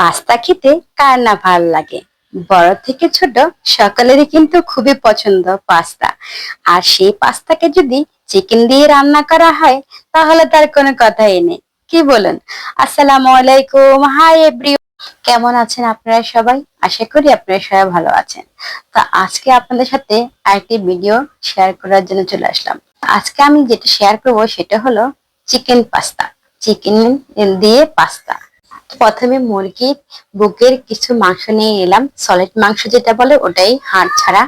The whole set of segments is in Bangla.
পাস্তা খেতে কার না ভালো লাগে? বড় থেকে ছোট সকলেরই কিন্তু খুবই পছন্দ পাস্তা। আর সেই পাস্তাকে যদি চিকেন দিয়ে রান্না করা হয়, তাহলে তার কোনো কথাই নেই। কি বলুন? আসসালামু আলাইকুম। হাই এভরি কেমন আছেন আপনারা সবাই? আশা করি আপনারা সবাই ভালো আছেন। তা আজকে আপনাদের সাথে আরেকটি ভিডিও শেয়ার করার জন্য চলে আসলাম। আজকে আমি যেটা শেয়ার করব, সেটা হলো চিকেন পাস্তা। চিকেন দিয়ে পাস্তা। প্রথমে মুরগির বুকের কিছু মাংস নিয়ে এলাম। সলিড মাংস যেটা বলে ওটাই হাড় ছাড়া।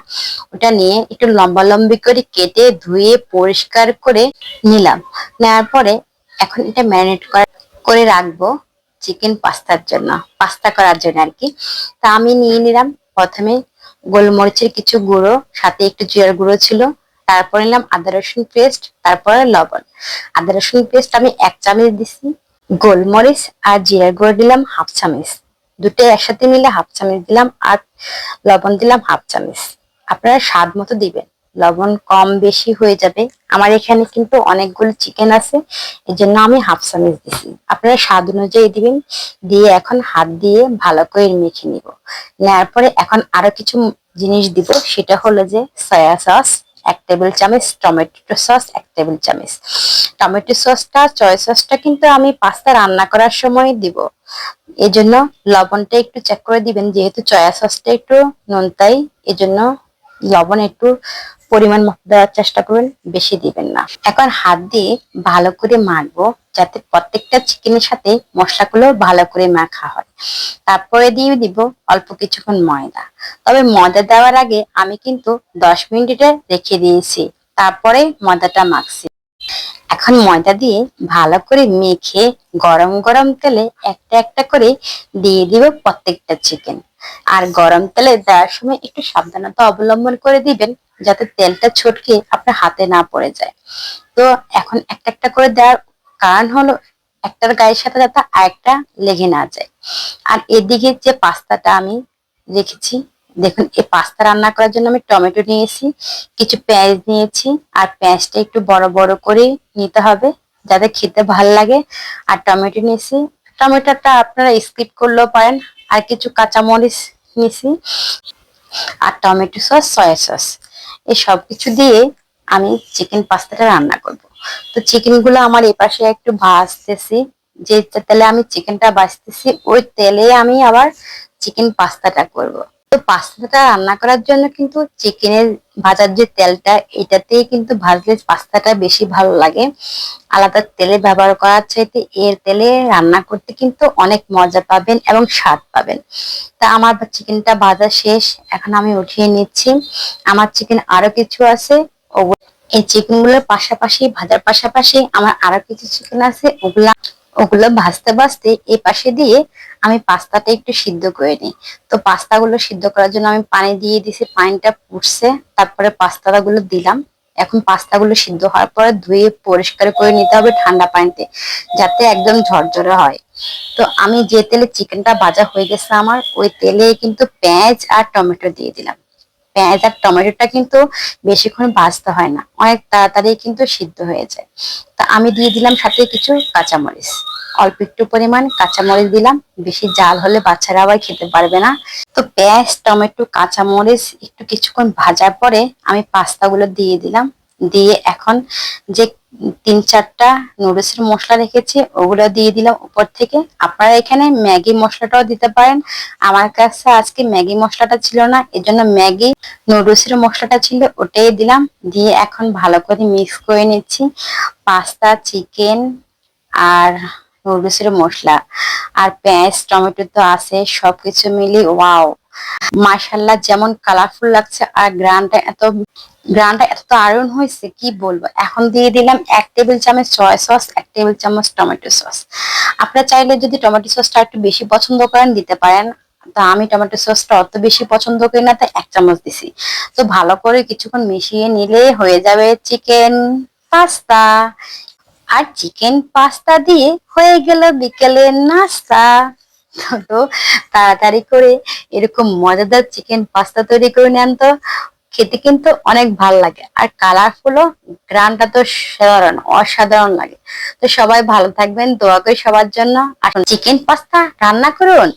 ওটা নিয়ে একটু লম্বা লম্বি করে কেটে ধুয়ে পরিষ্কার করে নিলাম। নেওয়ার পরে এখন এটা ম্যারিনেট করে রাখব চিকেন পাস্তার জন্য, পাস্তা করার জন্য আর কি তা আমি নিয়ে নিলাম প্রথমে গোলমরিচের কিছু গুঁড়ো, সাথে একটু জিরার গুঁড়ো ছিল। তারপর নিলাম আদা রসুন পেস্ট, তারপরে লবণ। আদা রসুন পেস্ট আমি এক চামচ দিছি। গোলমরিচ আর জিরার গুঁড়ো দিলাম হাফ চামচ। দুটো একসাথে মিলে হাফ চামচ দিলাম আর লবণ দিলাম হাফ চামচ। আপনারা স্বাদ মতো দিবেন। লবণ কম বেশি হয়ে যাবে। আমার এখানে কিন্তু অনেকগুলো চিকেন আছে এই জন্য আমি হাফ চামচ দিছি। আপনারা স্বাদ অনুযায়ী দিবেন। দিয়ে এখন হাত দিয়ে ভালো করে মেখে নিব। নেওয়ার পরে এখন আরও কিছু জিনিস দিব। সেটা হলো যে সয়া সস এক টেবিল চামচ, টমেটো সস এক টেবিল চামচ। টমেটো সসটা চয় সসটা কিন্তু আমি পাস্তা রান্না করার সময় দিব। এই জন্য লবণটা একটু চেক করে দিবেন, যেহেতু চয়া সসটা একটু নোনতাই এজন্য লবণ একটু পরিমাণ মতো দেওয়ার চেষ্টা করবেন বেশি দিবেন না। এখন হাত দিয়ে ভালো করে মাখবো, যাতে প্রত্যেকটা চিকেনের সাথে মশলাগুলো ভালো করে মাখা হয়। তারপরে দিয়ে দিব অল্প কিছুক্ষণ ময়দা। তবে ময়দা দেওয়ার আগে আমি কিন্তু দশ মিনিটে রেখে দিয়েছি, তারপরে ময়দাটা মাখছি। এখন ময়দা দিয়ে ভালো করে মেখে গরম গরম তেলে একটা একটা করে দিয়ে দিব প্রত্যেকটা চিকেন আর গরম তেলে দেওয়ার সময় একটু সাবধানতা অবলম্বন করে দিবেন, যাতে তেলটা ছটকে আপনার হাতে না পড়ে যায়। তো এখন একটা একটা করে দেওয়ার কারণ হলো একটার গায়ের সাথে যাতে আরেকটা লেগে না যায়। আর এদিকে যে পাস্তাটা আমি রেখেছি দেখুন, এই পাস্তা রান্না করার জন্য আমি টমেটো নিয়েছি, কিছু পেঁয়াজ নিয়েছি, আর পেঁয়াজটা একটু বড় বড় করে নিতে হবে যাতে খেতে ভালো লাগে। আর টমেটো নিয়েছি, টমেটোটা আপনারা স্কিপ করলেও পারেন, আর কিছু কাঁচামরিচ নিয়েছি, আর টমেটো সস, সয়া সস। এই সব কিছু দিয়ে আমি চিকেন পাস্তাটা রান্না করব। তো চিকেনগুলো আমার এই পাশে একটু ভাজতেছি, যে তেলে আমি চিকেনটা ভাজতেছি, ওই তেলে আমি আবার চিকেন পাস্তাটা করব। তো পাস্তাটা রান্না করার জন্য কিন্তু চিকেনের ভাজার যে তেলটা, এটাতেই কিন্তু ভাজলে পাস্তাটা বেশি ভালো লাগে। আলাদা তেলে ব্যবহার করার চাইতে এর তেলে রান্না করতে কিন্তু অনেক মজা পাবেন এবং স্বাদ পাবেন। তা আমার চিকেনটা ভাজা শেষ, এখন আমি উঠিয়ে নিচ্ছি। আমার চিকেন আরও কিছু আছে। এই চিকেনগুলোর পাশাপাশি, ভাজার পাশাপাশি আমার আরও কিছু চিকেন আছে। ওগুলা ওগুলো ভাজতে ভাজতে এই পাশে দিয়ে আমি পাস্তাটা একটু সিদ্ধ করে নিই। তো পাস্তাগুলো সিদ্ধ করার জন্য আমি পানি দিয়ে দিছি পানিটা ফুটছে, তারপরে পাস্তাটা গুলো দিলাম। এখন পাস্তাগুলো সিদ্ধ হওয়ার পরে ধুয়ে পরিষ্কার করে নিতে হবে ঠান্ডা পানিতে, যাতে একদম ঝরঝরে হয়। তো আমি যে তেলে চিকেনটা ভাজা হয়ে গেছে আমার, ওই তেলে কিন্তু পেঁয়াজ আর টমেটো দিয়ে দিলাম। পেঁয়াজ আর টমেটোটা কিন্তু বেশিক্ষণ ভাজতে হয় না, অনেক তাড়াতাড়ি কিন্তু সিদ্ধ হয়ে যায়। আমি দিয়ে দিলাম সাথে কিছু কাঁচামরিচ। অল্প একটু পরিমাণ কাঁচামরিচ দিলাম। বেশি জাল হলে বাচ্চারা আবার খেতে পারবে না। তো পেঁয়াজ, টমেটো, কাঁচামরিচ একটু কিছুক্ষণ ভাজার পরে আমি পাস্তাগুলো দিয়ে দিলাম। দিয়ে এখন যে তিন চারটা নুডলসের মশলা রেখেছি, ওগুলো দিয়ে দিলাম উপর থেকে। আপনারা এখানে ম্যাগি মশলাটাও দিতে পারেন। আমার কাছে আজকে ম্যাগি মশলাটা ছিল না, এজন্য ম্যাগি নুডলসের মশলাটা ছিল, ওটাই দিলাম। দিয়ে এখন ভালো করে মিক্স করে নিচ্ছি। পাস্তা চিকেন আর নুডলসের মশলা। আর পেঁয়াজ, টমেটো তো আছে, সবকিছু মিলিয়ে ওয়াও মাশাল্লাহ যেমন কালারফুল লাগছে আর গ্রানটা এত গ্রানটা এত আয়রন হয়েছে, কি বলব? এখন দিয়ে দিলাম এক টেবিল চামচ সয়া সস এক টেবিল চামচ টমেটো সস আপনারা চাইলে যদি টমেটো সসটা একটু বেশি পছন্দ করেন, দিতে পারেন। তা আমি টমেটো সসটা অত বেশি পছন্দ করি না, তাই এক চামচ দিছি। তো ভালো করে কিছুক্ষণ মিশিয়ে নিলে হয়ে যাবে চিকেন পাস্তা আর চিকেন পাস্তা দিয়ে হয়ে গেল বিকেলের নাস্তা। তো তাড়াতাড়ি করে এরকম মজাদার চিকেন পাস্তা তৈরি করে নেন তো। খেতে কিন্তু অনেক ভালো লাগে। আর কালারফুল কালারফুলও গ্রানটা তো সাধারণ, অসাধারণ লাগে। তো সবাই ভালো থাকবেন, দোয়া করি সবার জন্য। আর চিকেন পাস্তা রান্না করুন।